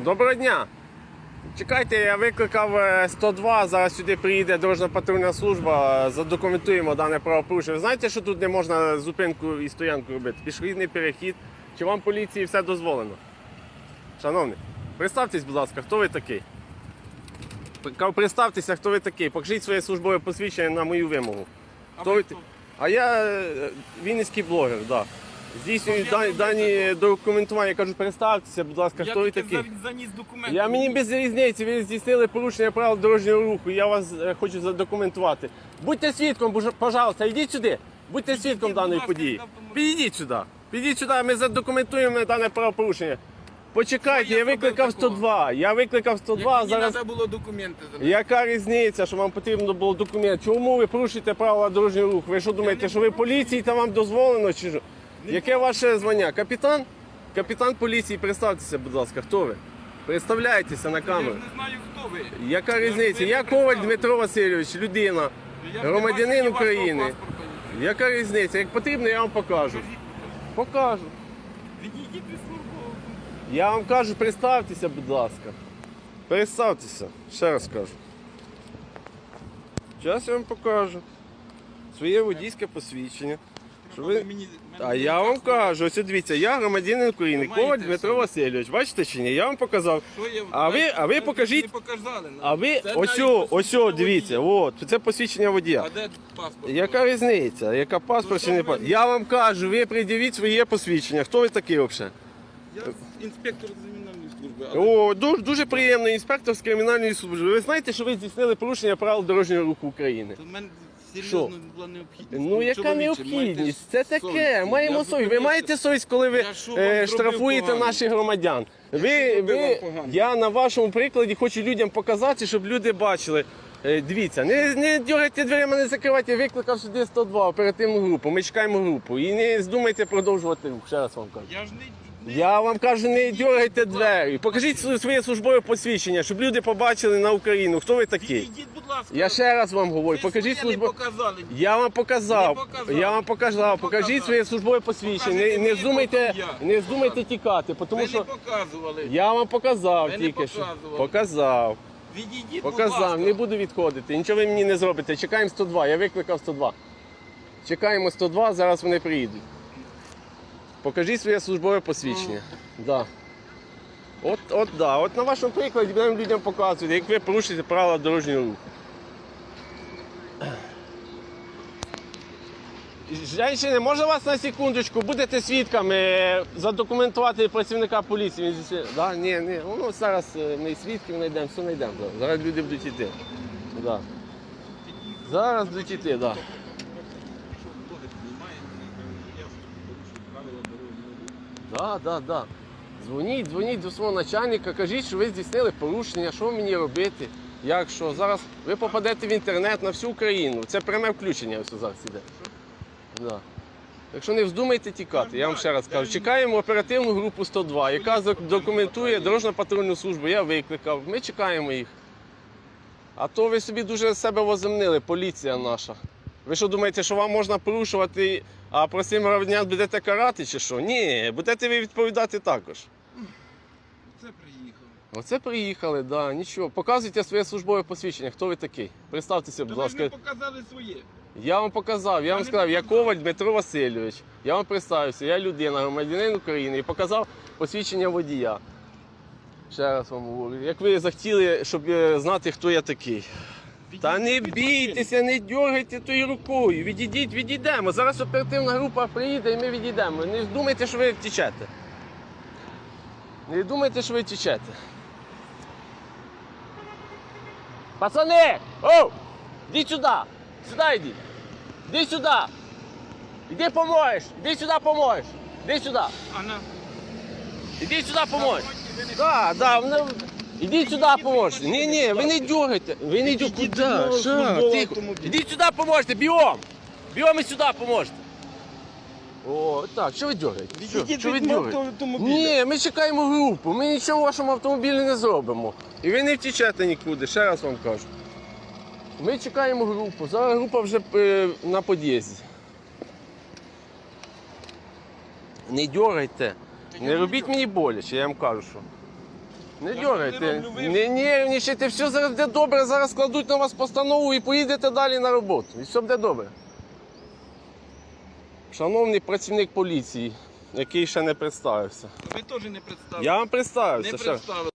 Доброго дня. Чекайте, я викликав е, 102, зараз сюди приїде дорожна патрульна служба, е, задокументуємо дане правопорушення. Знаєте, що тут не можна зупинку і стоянку робити? Пішохідний перехід. Чи вам поліції все дозволено? Шановний, представтесь, будь ласка, хто ви такий? Представтеся, хто ви такий. Покажіть своє службове посвідчення на мою вимогу. Хто ви? А я е, вінницький блогер, так. Да. Здійснюю Я дані, дані документування. Я кажу, представтеся, будь ласка, хто ви тільки такий? за- заніс документи. Я мені без різниці, ви здійснили порушення правил дорожнього руху. Я вас е, хочу задокументувати. Будьте свідком, боже- пожалуйста, йдіть сюди. Будьте свідком будь даної ласка, події. автомобіля. Підійдіть сюди. Підійдіть сюди, ми задокументуємо дане правопорушення. Почекайте, Що я я викликав такого? 102. Я викликав 102, Мені зараз. треба було документи. Яка різниця, що вам потрібно було документ? Чому ви порушуєте правила дорожнього руху? Ви що думаєте, що ви поліції та вам дозволено? Чи що? Яке ваше звання? Капітан? Капітан поліції, представтеся, будь ласка, хто ви? Представляйтеся на Я ж камеру. не знаю, хто ви. Яка різниця? Я Коваль. Дмитро Васильович, людина, Я не громадянин бачу ні вашого України. паспорта, ні. Яка різниця? Як потрібно, я вам покажу. Покажу. Відійдіть від службового. Я вам кажу, представтеся, будь ласка. Представтеся, ще раз кажу. Зараз я вам покажу. Своє водійське посвідчення. Що ви... Мені- А я вам кажу, ось дивіться, я громадянин України, Ви маєте Дмитро все. Васильович. Бачите чи ні? Я вам показав. Що я- А ви- а ви Не покажіть- показали. нам. А ви Це ось, навіть ось, посвідчення дивіться, водія. от, це посвідчення водія. А де паспорт? Яка різниця? Яка паспорт Ну, чи не паспорт? Я вам кажу, ви пред'явіть своє посвідчення. Хто ви такий взагалі? Я інспектор кримінальної служби. але О, дуже, дуже приємно, інспектор з кримінальної служби. Ви знаєте, що ви здійснили порушення правил дорожнього руху України? то в мене Що? серйозно була необхідність. Ну, яка чоловіче, необхідність? майте Це таке. совість. Маємо Я совість. Ви маєте совість, коли ви Я що вам е, зробив штрафуєте погано? наших громадян. Ви, зробив ви, погано? я на вашому прикладі хочу людям показати, щоб люди бачили. Е, Дивіться, не, не дергайте дверима, не закривайте, викликав сюди 102 оперативну групу. Ми чекаємо групу. І не здумайте продовжувати рух. Ще раз вам кажу. Я ж не... не- Я вам кажу, не дергайте двері. Покажіть своє- службове посвідчення, щоб люди побачили на Україну, хто ви такий. Будь ласка. Я ще раз вам говорю, Ви покажіть своє не показали. Я вам показав. Не показав. Я вам показав. Не Покажіть показав. своє службове посвідчення. Не, Покажете не мені, здумайте, потім я. не здумайте тікати, тому Ви що не показували. я вам показав Ви не тільки що. показували. Показав. Відійдіть, будь Показав. ласка. Не буду відходити. Нічого ви мені не зробите. Чекаємо 102. Я викликав 102. Чекаємо 102, зараз вони приїдуть. Покажіть своє службове посвідчення. Да. От, от, да. От на вашому прикладі будемо людям показувати, як ви порушуєте правила дорожнього руху. Женщини, може вас на секундочку, будете свідками е, задокументувати працівника поліції. Він зі- Да? Ні, ні. Ну, зараз е, ми свідків знайдемо, все знайдемо. да. Зараз люди будуть йти. Да. Зараз будуть йти, так. Да. Да, да, да. Дзвоніть, дзвоніть до свого начальника, кажіть, що ви здійснили порушення, що мені робити. Як що? Зараз ви попадете в інтернет на всю Україну. Це пряме включення ось зараз іде. Да. Так що не вздумайте тікати, я вам ще раз кажу. Чекаємо оперативну групу 102, яка документує дорожньо патрульну службу. Я викликав. Ми чекаємо їх. А то ви собі дуже себе воземнили, поліція наша. Ви що думаєте, що вам можна порушувати, а простим громадян будете карати чи що? Ні, будете ви відповідати також. Оце приїхали, да, нічого. Показуйте своє службове посвідчення. Хто ви такий? Представтеся, будь Та ви показали своє. Я вам показав, я вам сказав, я. Коваль Дмитро Васильович. Я вам представився, я людина, громадянин України і показав посвідчення водія. Ще раз вам говорю. Як ви захотіли, щоб е, знати, хто я такий. Та не бійтеся, не дергайте тою рукою. Відійдіть, відійдемо. Зараз оперативна група приїде і ми відійдемо. Не думайте, що ви втічете. Не думайте, що ви втічете. Пацани! Оу! Йдіть сюди! Сюди йдіть! Іди сюди! Іди поможеш! Іди сюди поможеш! Іди сюди! А на... Іди сюди поможеш! Да, да, ну, ідіть сюди поможеш. Ні, ні, ви не дергайте. Ви не. Ідіть Куди? Що? Тихо. автомобіля. Сюди поможете, біом! Біом і сюди поможете. О, так, що ви дергаєте? Що, Відійдіть що ви від мого дергаєте? автомобіля. Ні, ми чекаємо групу, ми нічого в вашому автомобілі не зробимо. І ви не втічете нікуди, ще раз вам кажу. Ми чекаємо групу. Зараз група вже е, на під'їзді. Не дергайте. Не робіть мені боляче, я вам кажу, що. Не Я дергайте, не роблю, ви- не нервничайте, все зараз буде добре. Зараз складуть на вас постанову і поїдете далі на роботу. І все буде добре. Шановний працівник поліції, який ще не представився. Ви теж не представили. Я вам представився. не представили.